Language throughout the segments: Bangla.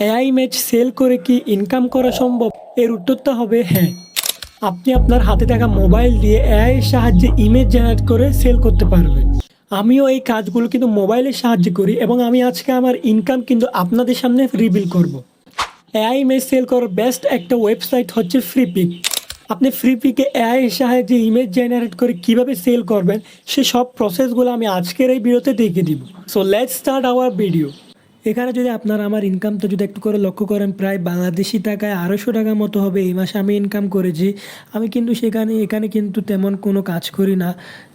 এআই ইমেজ সেল করে কি ইনকাম করা সম্ভব? এর উত্তরটা হবে হ্যাঁ। আপনি আপনার হাতে থাকা মোবাইল দিয়ে এআইয়ের সাহায্যে ইমেজ জেনারেট করে সেল করতে পারবেন। আমিও এই কাজগুলো কিন্তু মোবাইলের সাহায্যে করি এবং আমি আজকে আমার ইনকাম কিন্তু আপনাদের সামনে রিভিল করব। এআই ইমেজ সেল করার বেস্ট একটা ওয়েবসাইট হচ্ছে ফ্রিপিক আপনি ফ্রিপিকে এআই এর সাহায্যে ইমেজ জেনারেট করে কীভাবে সেল করবেন, সে সব প্রসেসগুলো আমি আজকের এই ভিডিওতে দেখিয়ে দিব। So let's start our video এখানে যদি আপনারা আমার ইনকামটা যদি একটু করে লক্ষ্য করেন, প্রায় বাংলাদেশি টাকায় আড়াইশো টাকা মতো হবে এই মাসে আমি ইনকাম করেছি। আমি কিন্তু সেখানে, এখানে কিন্তু তেমন কোনো কাজ করি না।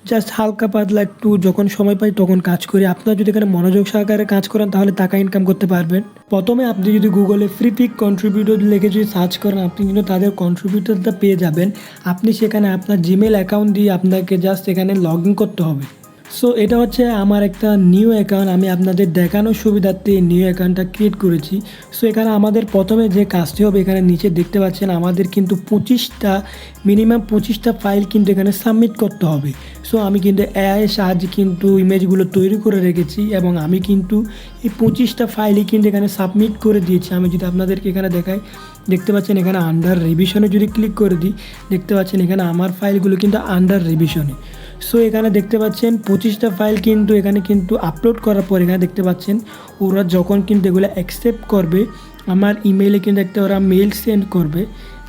জাস্ট হালকা পাতলা একটু যখন সময় পাই তখন কাজ করি। আপনারা যদি এখানে মনোযোগ সহকারে কাজ করেন তাহলে টাকা ইনকাম করতে পারবেন। প্রথমে আপনি যদি গুগলে ফ্রি পিক কন্ট্রিবিউটর লিখে যদি সার্চ করেন, আপনি কিন্তু তাদের কন্ট্রিবিউটরটা পেয়ে যাবেন। আপনি সেখানে আপনার জিমেল অ্যাকাউন্ট দিয়ে আপনাকে জাস্ট এখানে লগ ইন করতে হবে। সো এটা হচ্ছে আমার একটা নিউ অ্যাকাউন্ট আমি আপনাদের দেখানোর সুবিধার্থে নিউ অ্যাকাউন্টটা ক্রিয়েট করেছি। সো এখানে আমাদের প্রথমে যে কাজটি হবে, এখানে নিচে দেখতে পাচ্ছেন, আমাদের কিন্তু পঁচিশটা মিনিমাম পঁচিশটা ফাইল কিন্তু এখানে সাবমিট করতে হবে। সো আমি কিন্তু এআই এর সাহায্যে কিন্তু ইমেজগুলো তৈরি করে রেখেছি এবং আমি কিন্তু এই পঁচিশটা ফাইলই কিন্তু এখানে সাবমিট করে দিয়েছি। আমি যদি আপনাদেরকে এখানে দেখাই, দেখতে পাচ্ছেন এখানে আন্ডার রিভিশনে যদি ক্লিক করে দিই, দেখতে পাচ্ছেন এখানে আমার ফাইলগুলো কিন্তু আন্ডার রিভিশনে সো এখানে দেখতে পাচ্ছেন, পঁচিশটা ফাইল কিন্তু এখানে কিন্তু আপলোড করার পর এখানে দেখতে পাচ্ছেন, ওরা যখন কিন্তু এগুলো অ্যাকসেপ্ট করবে, আমার ইমেইলে কিন্তু একটা ওরা মেল সেন্ড করবে,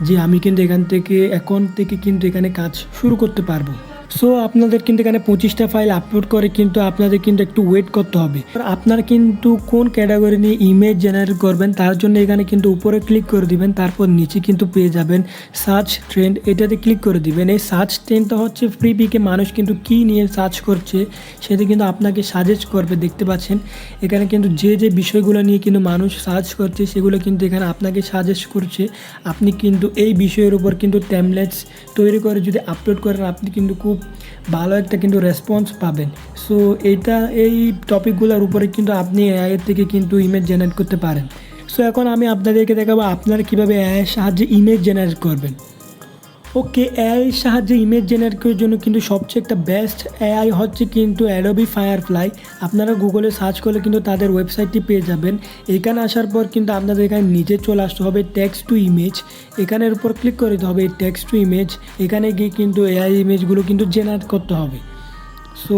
যে আমি কিন্তু এখান থেকে অ্যাকাউন্ট থেকে কিন্তু এখানে কাজ শুরু করতে পারব। সো আপনাদের কিন্তু এখানে পঁচিশটা ফাইল আপলোড করে কিন্তু আপনাদের কিন্তু একটু ওয়েট করতে হবে। আপনারা কিন্তু কোন ক্যাটাগরি নিয়ে ইমেজ জেনারেট করবেন, তার জন্য এখানে কিন্তু উপরে ক্লিক করে দিবেন, তারপর নিচে কিন্তু পেয়ে যাবেন সার্চ ট্রেন্ড এটাতে ক্লিক করে দিবেন। এই সার্চ ট্রেন্ডটা হচ্ছে ফ্রি পিকে মানুষ কিন্তু কী নিয়ে সার্চ করছে, সেটা কিন্তু আপনাকে সাজেস্ট করবে, দেখতে পাচ্ছেন? এখানে কিন্তু যে যে বিষয়গুলো নিয়ে কিন্তু মানুষ সার্চ করছে, সেগুলো কিন্তু এখানে আপনাকে সাজেস্ট করছে। আপনি কিন্তু এই বিষয়ের উপর কিন্তু ট্যামলেটস তৈরি করে যদি আপলোড করেন, আপনি কিন্তু খুব ভালো একটা কিন্তু রেসপন্স পাবেন। সো এইটা, এই টপিকগুলোর উপরে কিন্তু আপনি এআইয়ের থেকে কিন্তু ইমেজ জেনারেট করতে পারেন। সো এখন আমি আপনাদেরকে দেখাবো আপনারা কীভাবে এআইয়ের সাহায্যে ইমেজ জেনারেট করবেন। ওকে এআই সাহায্যে ইমেজ জেনারেট করার জন্য কিন্তু সবচেয়ে একটা বেস্ট এআই হচ্ছে কিন্তু অ্যাডোবি ফায়ারফ্লাই আপনারা গুগলে সার্চ করলে কিন্তু তাদের ওয়েবসাইটটি পেয়ে যাবেন। এখানে আসার পর কিন্তু আপনাদের এখানে নিচে চলে আসতে হবে টেক্সট টু ইমেজ এখানের উপর ক্লিক করে দিতে হবে এই টেক্সট টু ইমেজ এখানে গিয়ে কিন্তু এআই ইমেজগুলো কিন্তু জেনারেট করতে হবে। সো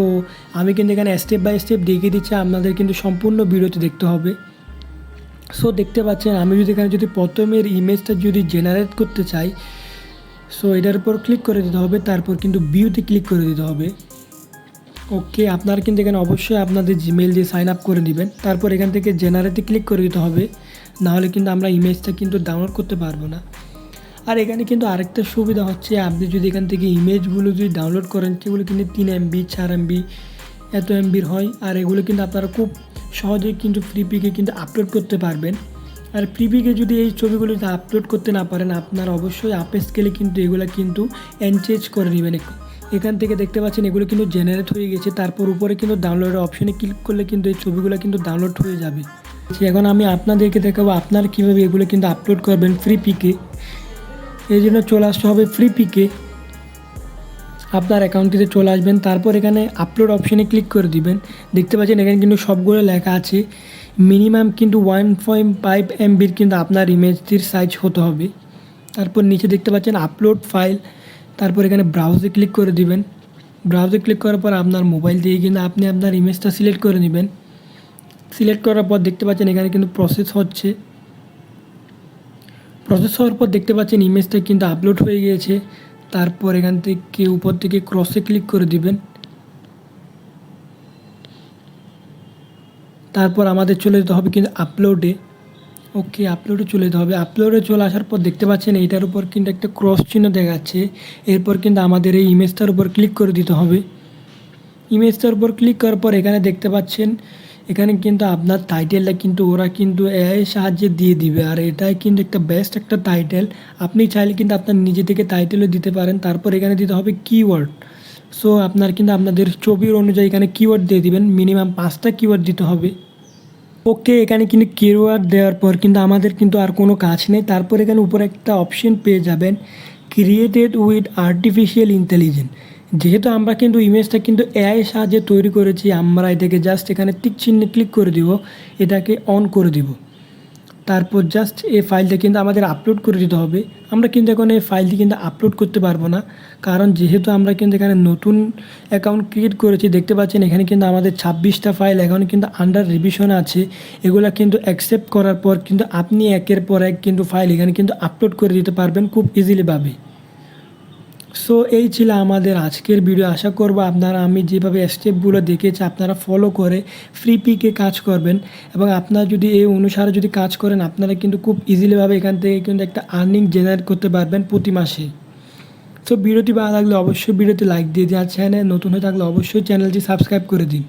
আমি কিন্তু এখানে স্টেপ বাই স্টেপ দেখিয়ে দিচ্ছি, আপনাদের কিন্তু সম্পূর্ণ ভিডিওতে দেখতে হবে। সো দেখতে পাচ্ছেন, আমি যদি এখানে যদি প্রথমের ইমেজটা যদি জেনারেট করতে চাই সো এটার উপর ক্লিক করে দিতে হবে, তারপর কিন্তু বিউতে ক্লিক করে দিতে হবে। ওকে আপনারা কিন্তু এখানে অবশ্যই আপনাদের জিমেল দিয়ে সাইন আপ করে নেবেন তারপর এখান থেকে জেনারেটে ক্লিক করে দিতে হবে, নাহলে কিন্তু আমরা ইমেজটা কিন্তু ডাউনলোড করতে পারব না। আর এখানে কিন্তু আরেকটা সুবিধা হচ্ছে, আপনি যদি এখান থেকে ইমেজগুলো যদি ডাউনলোড করেন, সেগুলো কিন্তু তিন এমবি চার এমবি এত এমবির হয়। আর এগুলো কিন্তু আপনারা খুব সহজেই কিন্তু ফ্রি পিকে কিন্তু আপলোড করতে পারবেন। আর প্রিপিকে যদি এই ছবিগুলো আপলোড করতে না পারেন, আপনারা অবশ্যই আপে স্কেলে কিন্তু এগুলো কিন্তু এনচেঞ্জ করে নেবেন একটু এখান থেকে দেখতে পাচ্ছেন এগুলো কিন্তু জেনারেট হয়ে গেছে, তারপর উপরে কিন্তু ডাউনলোডের অপশনে ক্লিক করলে কিন্তু এই ছবিগুলো কিন্তু ডাউনলোড হয়ে যাবে। এখন আমি আপনাদেরকে দেখাবো আপনারা কীভাবে এগুলো কিন্তু আপলোড করবেন ফ্রি পিকে এই জন্য চলে আসতে হবে ফ্রি পিকে আপনার অ্যাকাউন্টটিতে চলে আসবেন, তারপর এখানে আপলোড অপশনে ক্লিক করে দিবেন। দেখতে পাচ্ছেন এখানে কিন্তু সবগুলো লেখা আছে। মিনিমাম কিন্তু ওয়ান পয়েন্ট ফাইভ এমবির কিন্তু আপনার ইমেজটির সাইজ হতে হবে। তারপর নিচে দেখতে পাচ্ছেন আপলোড ফাইল তারপর এখানে ব্রাউজে ক্লিক করে দিবেন। ব্রাউজে ক্লিক করার পর আপনার মোবাইল দিয়ে কিন্তু আপনি আপনার ইমেজটা সিলেক্ট করে নেবেন। সিলেক্ট করার পর দেখতে পাচ্ছেন এখানে কিন্তু প্রসেস হচ্ছে। প্রসেস হওয়ার পর দেখতে পাচ্ছেন ইমেজটা কিন্তু আপলোড হয়ে গিয়েছে। তারপর এখান থেকে উপর থেকে ক্রসে ক্লিক করে দিবেন। তারপর আমাদের চলে যেতে হবে কিন্তু আপলোডে ওকে আপলোডে চলে যেতে হবে। আপলোডে চলে আসার পর দেখতে পাচ্ছেন এইটার উপর কিন্তু একটা ক্রস চিহ্ন দেখাচ্ছে। এরপর কিন্তু আমাদের এই ইমেজটার উপর ক্লিক করে দিতে হবে। ইমেজটার উপর ক্লিক করার পর এখানে দেখতে পাচ্ছেন, এখানে কিন্তু আপনার টাইটেলটা কিন্তু ওরা কিন্তু এআই সাহায্যে দিয়ে দিবে। আর এটাই কিন্তু একটা বেস্ট একটা টাইটেল আপনি চাইলে কিন্তু আপনার নিজে থেকে টাইটেলও দিতে পারেন। তারপর এখানে দিতে হবে কিওয়ার্ড সো আপনার কিন্তু আপনাদের ছবির অনুযায়ী এখানে কিওয়ার্ড দিয়ে দিবেন। মিনিমাম পাঁচটা কিওয়ার্ড দিতে হবে। ওকে এখানে কিন্তু কেরোয়ার দেওয়ার পর কিন্তু আমাদের কিন্তু আর কোনো কাজ নেই। তারপর এখানে উপরে একটা অপশন পেয়ে যাবেন ক্রিয়েটেড উইথ আর্টিফিশিয়াল ইন্টেলিজেন্স যেহেতু আমরা কিন্তু ইমেজটা কিন্তু এআই সাহায্যে তৈরি করেছি, আমরা এটাকে জাস্ট এখানে টিক চিহ্নে ক্লিক করে দিব, এটাকে অন করে দিব। তারপর জাস্ট এই ফাইলটা কিন্তু আমাদের আপলোড করে দিতে হবে। আমরা কিন্তু এখন এই ফাইলটি কিন্তু আপলোড করতে পারব না। কারণ যেহেতু আমরা কিন্তু এখানে নতুন অ্যাকাউন্ট ক্রিয়েট করেছি, দেখতে পাচ্ছেন এখানে কিন্তু আমাদের ছাব্বিশটা ফাইল এখন কিন্তু আন্ডার রিভিশন আছে। এগুলো কিন্তু অ্যাকসেপ্ট করার পর কিন্তু আপনি একের পর এক কিন্তু ফাইল এখানে কিন্তু আপলোড করে দিতে পারবেন খুব ইজিলিভাবে সো এই ছিল আমাদের আজকের ভিডিও আশা করব আপনারা আমি যেভাবে স্টেপগুলো দেখেছি, আপনারা ফলো করে ফ্রি পিকে কাজ করবেন। এবং আপনারা যদি এই অনুসারে যদি কাজ করেন, আপনারা কিন্তু খুব ইজিলিভাবে এখান থেকে কিন্তু একটা আর্নিং জেনারেট করতে পারবেন প্রতি মাসে। সো ভিডিওটি ভালো লাগলে অবশ্যই ভিডিওতে লাইক দিয়ে দিন। আর চ্যানেল নতুন হয়ে থাকলে অবশ্যই চ্যানেলটি সাবস্ক্রাইব করে দিন।